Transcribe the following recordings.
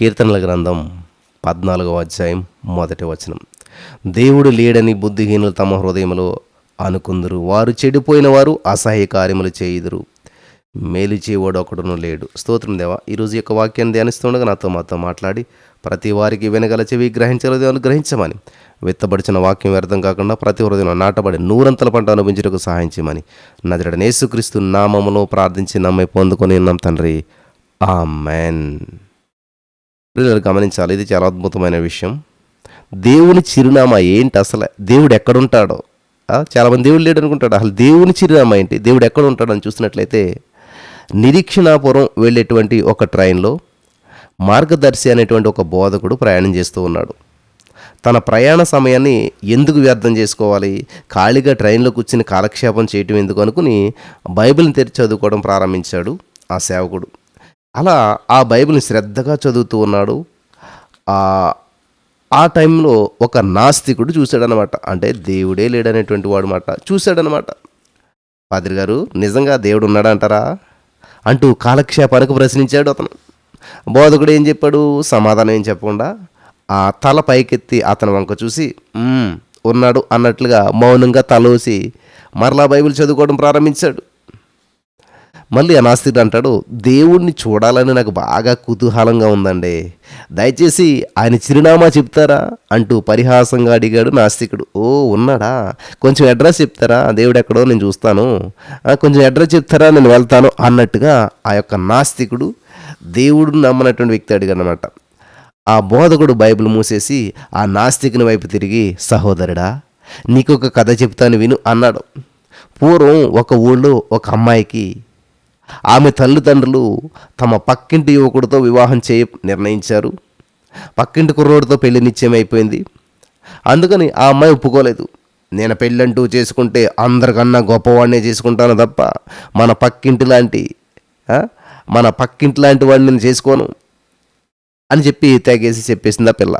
కీర్తనల గ్రంథం పద్నాలుగవ అధ్యాయం మొదటి వచనం. దేవుడు లేడని బుద్ధిహీనులు తమ హృదయంలో అనుకుందరు. వారు చెడిపోయిన వారు అసహ్య కార్యములు చేయుదురు. మేలు చేయవాడు ఒకడును లేడు. స్తోత్రం దేవా ఈరోజు యొక్క వాక్యాన్ని ధ్యానిస్తుండగా నాతో మాతో మాట్లాడి ప్రతి వారికి వినగల చెవి గ్రహించలేదు అనుగ్రహించమని విత్తబడిచిన వాక్యం వ్యర్థం కాకుండా ప్రతి హృదయంలో నాటబడి నూరంతల పంట అనుభవించడానికి సహాయం చేయమని నదిరడ నేసుక్రీస్తు నామములో ప్రార్థించి నమ్మి పొందుకొని ఉన్నాం తండ్రి. ఆమెన్. పిల్లలు గమనించాలి. ఇది చాలా అద్భుతమైన విషయం. దేవుని చిరునామా ఏంటి అసలు? దేవుడు ఎక్కడుంటాడో? చాలామంది దేవుడు లేడు అనుకుంటాడు. అసలు దేవుని చిరునామా ఏంటి? దేవుడు ఎక్కడ ఉంటాడని చూసినట్లయితే నిరీక్షణాపురం వెళ్ళేటువంటి ఒక ట్రైన్లో మార్గదర్శి అనేటువంటి ఒక బోధకుడు ప్రయాణం చేస్తూ ఉన్నాడు. తన ప్రయాణ సమయాన్ని ఎందుకు వ్యర్థం చేసుకోవాలి? ఖాళీగా ట్రైన్లో కూర్చుని కాలక్షేపం చేయటం ఎందుకు అనుకుని బైబిల్ని తెరిచి చదువుకోవడం ప్రారంభించాడు ఆ సేవకుడు. అలా ఆ బైబిల్ని శ్రద్ధగా చదువుతూ ఉన్నాడు. ఆ టైంలో ఒక నాస్తికుడు చూశాడనమాట అంటే దేవుడే లేడనేటువంటి వాడు మాట చూశాడనమాట పాదిరి గారు నిజంగా దేవుడు ఉన్నాడంటారా? అంటూ కాలక్షేపానికి ప్రశ్నించాడు అతను. బోధకుడు ఏం చెప్పాడు? సమాధానం ఏం చెప్పకుండా ఆ తల పైకెత్తి అతని వంక చూసి ఉన్నాడు అన్నట్లుగా మౌనంగా తలోసి మరలా బైబిల్ చదువుకోవడం ప్రారంభించాడు. మళ్ళీ ఆ నాస్తికుడు అంటాడు దేవుణ్ణి చూడాలని నాకు బాగా కుతూహలంగా ఉందండి. దయచేసి ఆయన చిరునామా చెప్తారా? అంటూ పరిహాసంగా అడిగాడు నాస్తికుడు. ఓ ఉన్నాడా? కొంచెం అడ్రస్ చెప్తారా? దేవుడు ఎక్కడో నేను చూస్తాను. కొంచెం అడ్రస్ చెప్తారా? నేను వెళ్తాను అన్నట్టుగా ఆ యొక్క నాస్తికుడు దేవుడు నమ్మనటువంటి వ్యక్తి అడిగాడనమాట. ఆ బోధకుడు బైబిల్ మూసేసి ఆ నాస్తికుని వైపు తిరిగి సహోదరుడా నీకు ఒక కథ చెప్తాను విను అన్నాడు. పూర్వం ఒక ఊళ్ళో ఒక అమ్మాయికి ఆమె తల్లిదండ్రులు తమ పక్కింటి యువకుడితో వివాహం చేయ నిర్ణయించారు. పక్కింటి కుర్రోడితో పెళ్ళి నిశ్చయం అయిపోయింది అందుకని ఆ అమ్మాయి ఒప్పుకోలేదు. నేను పెళ్ళంటూ చేసుకుంటే అందరికన్నా గొప్పవాడినే చేసుకుంటాను తప్ప మన పక్కింటి లాంటి మన పక్కింటి లాంటి వాడిని నేను చేసుకోను అని చెప్పి తెగేసి చెప్పేసింది ఆ పిల్ల.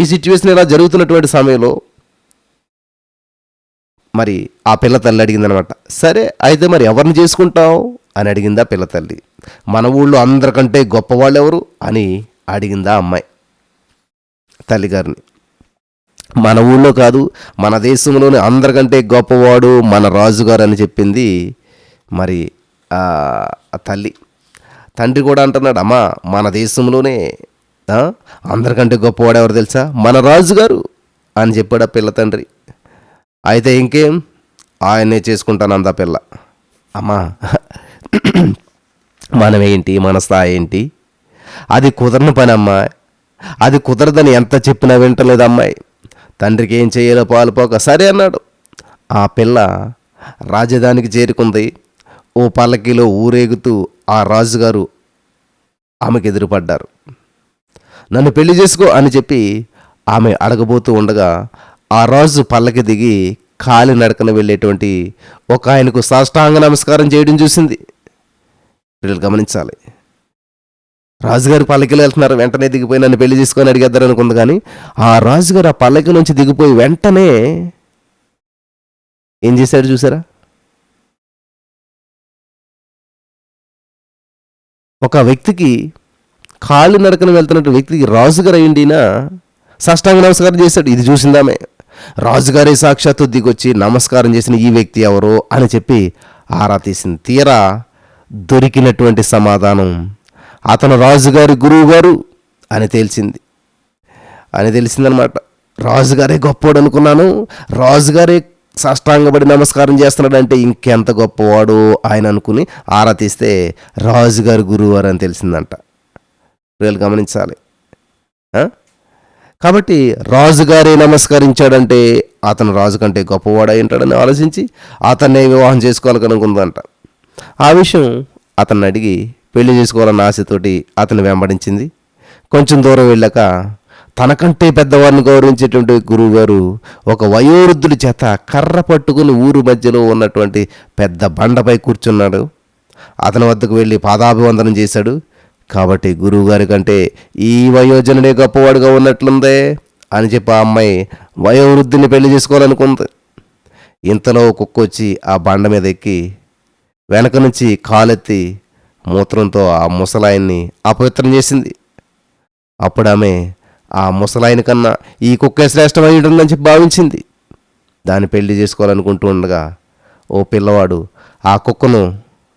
ఈ సిచ్యువేషన్ ఇలా జరుగుతున్నటువంటి సమయంలో మరి ఆ పిల్ల తల్లి అడిగిందనమాట సరే అయితే మరి ఎవరిని చేసుకుంటావు? అని అడిగిందా పిల్ల తల్లి. మన ఊళ్ళో అందరికంటే గొప్పవాళ్ళు ఎవరు అని అడిగిందా అమ్మాయి తల్లిగారిని మన ఊళ్ళో కాదు మన దేశంలోనే అందరికంటే గొప్పవాడు మన రాజుగారు అని చెప్పింది మరి తల్లి. తండ్రి కూడా అంటున్నాడు అమ్మా మన దేశంలోనే అందరికంటే గొప్పవాడు ఎవరు తెలుసా? మన రాజుగారు అని చెప్పాడు ఆ పిల్ల తండ్రి. అయితే ఇంకేం? ఆయన్నే చేసుకుంటాను అందా పిల్ల. అమ్మా మనమేంటి? మన స్థాయి ఏంటి అది కుదరని పని అమ్మాయి అది కుదరదని ఎంత చెప్పినా వింటలేదు అమ్మాయి తండ్రికి ఏం చేయాలో పాలుపోక సరే అన్నాడు. ఆ పిల్ల రాజధానికి చేరుకుంది. ఓ పల్లకీలో ఊరేగుతూ ఆ రాజుగారు ఆమెకు ఎదురుపడ్డారు నన్ను పెళ్ళి చేసుకో అని చెప్పి ఆమె అడగబోతూ ఉండగా ఆ రాజు పల్లకి దిగి కాలి నడకన వెళ్ళేటువంటి ఒక ఆయనకు సాష్టాంగ నమస్కారం చేయడం చూసింది. వీళ్ళు గమనించాలి. రాజుగారు పల్లకిలో వెళ్తున్నారు వెంటనే దిగిపోయి నన్ను పెళ్ళి చేసుకొని అడిగేద్దారు అనుకుంది కానీ ఆ రాజుగారు ఆ పల్లకి నుంచి దిగిపోయి వెంటనే ఏం చేశాడు చూసారా? ఒక వ్యక్తికి కాళ్ళు నడకన వెళ్తున్నట్టు వ్యక్తికి రాజుగారు అయ్యిండినా సాష్టాంగ నమస్కారం చేశాడు. ఇది చూసిందామే. రాజుగారే సాక్షాత్తు దిగొచ్చి నమస్కారం చేసిన ఈ వ్యక్తి ఎవరో అని చెప్పి ఆరా తీసింది. తీరా దొరికినటువంటి సమాధానం. అతను రాజుగారి గురువు గారు అని తేల్చింది అని తెలిసిందనమాట రాజుగారే గొప్పవాడు అనుకున్నాను. రాజుగారే సాష్టాంగపడి నమస్కారం చేస్తున్నాడంటే ఇంకెంత గొప్పవాడు ఆయన అనుకుని ఆరా తీస్తే రాజుగారి గురువు అని తెలిసిందంట. వీళ్ళు గమనించాలి. కాబట్టి రాజుగారే నమస్కరించాడంటే అతను రాజు కంటే గొప్పవాడై ఉంటాడని ఆలోచించి అతన్నే వివాహం చేసుకోవాలనుకుందంట. ఆ విషయం అతన్ని అడిగి పెళ్ళి చేసుకోవాలన్న ఆశతోటి అతను వెంబడించింది. కొంచెం దూరం వెళ్ళాక తనకంటే పెద్దవారిని గౌరవించేటువంటి గురువు గారు ఒక వయోవృద్ధుడి చేత కర్ర పట్టుకుని ఊరు మధ్యలో ఉన్నటువంటి పెద్ద బండపై కూర్చున్నాడు అతని వద్దకు వెళ్ళి పాదాభివందనం చేశాడు. కాబట్టి గురువుగారి కంటే ఈ వయోజనుడే గొప్పవాడుగా ఉన్నట్లుందే అని చెప్పి ఆ అమ్మాయి వయోవృద్ధిని పెళ్ళి చేసుకోవాలనుకుంది. ఇంతలో కుక్క వచ్చి ఆ బండ మీద ఎక్కి వెనక నుంచి కాలెత్తి మూత్రంతో ఆ ముసలాయన్ని అపవిత్రం చేసింది. అప్పుడు ఆమె ఆ ముసలాయన కన్నా ఈ కుక్కే శ్రేష్టమై ఉంటుందని చెప్పి భావించింది. దాన్ని పెళ్ళి చేసుకోవాలనుకుంటూ ఉండగా ఓ పిల్లవాడు ఆ కుక్కను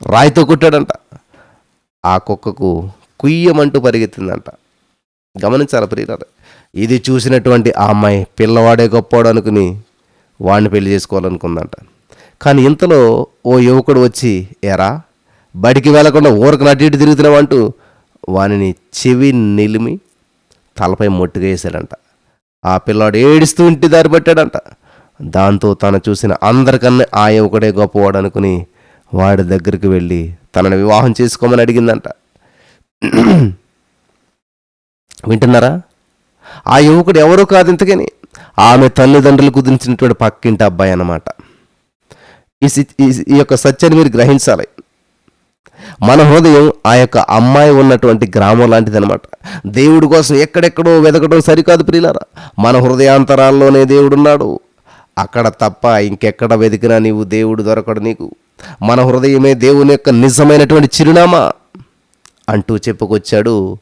రాయితో కొట్టాడంట. ఆ కుక్కకు కుయ్యమంటూ పరిగెత్తిందంట. గమనించాలి ప్రియులారా ఇది చూసినటువంటి ఆ అమ్మాయి పిల్లవాడే గొప్పవాడు అనుకుని వాడిని పెళ్ళి చేసుకోవాలనుకుందంట. కానీ ఇంతలో ఓ యువకుడు వచ్చి ఎరా బడికి వెళ్ళకుండా ఊరకు నటు ఇటు తిరుగుతున్నావంటూ వానిని చెవి నిలిమి తలపై మొట్టుగా వేసాడంట ఆ పిల్లాడు ఏడుస్తూ ఇంటి దారి పట్టాడంట. దాంతో తను చూసిన అందరికన్నా ఆ యువకుడే గొప్పవాడు అనుకుని వాడి దగ్గరికి వెళ్ళి తనని వివాహం చేసుకోమని అడిగిందంట. వింటున్నారా? ఆ యువకుడు ఎవరో కాదు ఇంతకని. ఆమె తల్లిదండ్రులు కుదించినటువంటి పక్కింటి అబ్బాయి అన్నమాట. ఈ ఈ- ఈ యొక్క సత్యాన్ని మీరు గ్రహించాలి. మన హృదయం ఆ యొక్క అమ్మాయి ఉన్నటువంటి గ్రామం లాంటిదనమాట దేవుడి కోసం ఎక్కడెక్కడో వెతకడం సరికాదు ప్రియులారా. మన హృదయాంతరాల్లోనే దేవుడున్నాడు. అక్కడ తప్ప ఇంకెక్కడ వెతికినా నీవు దేవుడు దొరకడు నీకు. మన హృదయమే దేవుని యొక్క నిజమైనటువంటి చిరునామా అంటూ చెప్పుకొచ్చాడు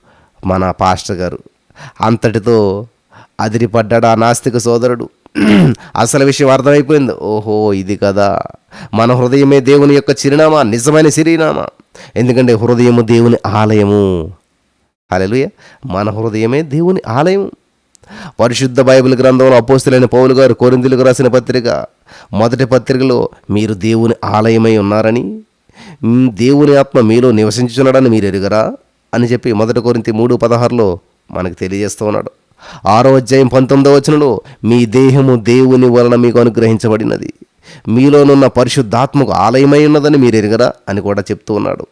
మన పాస్టర్ గారు. అంతటితో అదిరిపడ్డాడు ఆ నాస్తిక సోదరుడు. అసలు విషయం అర్థమైపోయింది. ఓహో ఇది కదా. మన హృదయమే దేవుని యొక్క చిరునామా నిజమైన చిరునామా. ఎందుకంటే హృదయము దేవుని ఆలయము. హల్లెలూయా. మన హృదయమే దేవుని ఆలయం పరిశుద్ధ బైబిల్ గ్రంథంలో అపోస్తులైన పౌలు గారు కోరిందులకు రాసిన పత్రిక మొదటి పత్రికలో మీరు దేవుని ఆలయమై ఉన్నారని దేవుని ఆత్మ మీలో నివసించున్నాడని మీరు ఎరుగరా అని చెప్పి మొదటి కోరింతి మూడు పదహారులో మనకు తెలియజేస్తూ ఉన్నాడు. ఆరో అధ్యాయం పంతొమ్మిదో వచనంలో మీ దేహము దేవుని వలన మీకు అనుగ్రహించబడినది. మీలోనున్న పరిశుద్ధాత్మకు ఆలయమై ఉన్నదని మీరు ఎరుగరా? అని కూడా చెప్తూ ఉన్నాడు.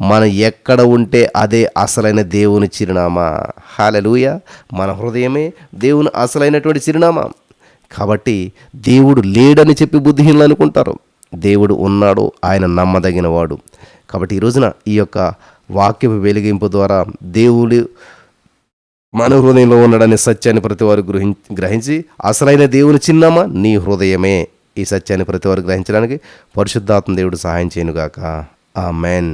మనం ఎక్కడ ఉంటే అదే అసలైన దేవుని చిరునామా. హాలెలూయ! మన హృదయమే దేవుని అసలైనటువంటి చిరునామా. కాబట్టి దేవుడు లేడని చెప్పి బుద్ధిహీనులు అనుకుంటారు. దేవుడు ఉన్నాడు ఆయన నమ్మదగినవాడు. కాబట్టి ఈ రోజున ఈ యొక్క వాక్యపు వెలిగింపు ద్వారా దేవుడు మన హృదయంలో ఉన్నాడనే సత్యాన్ని ప్రతి వారు గ్రహిం గ్రహించి అసలైన దేవుని చిన్నమా నీ హృదయమే. ఈ సత్యాన్ని ప్రతి వారు గ్రహించడానికి పరిశుద్ధాత్మ దేవుడు సహాయం చేయనుగాక. ఆ మెన్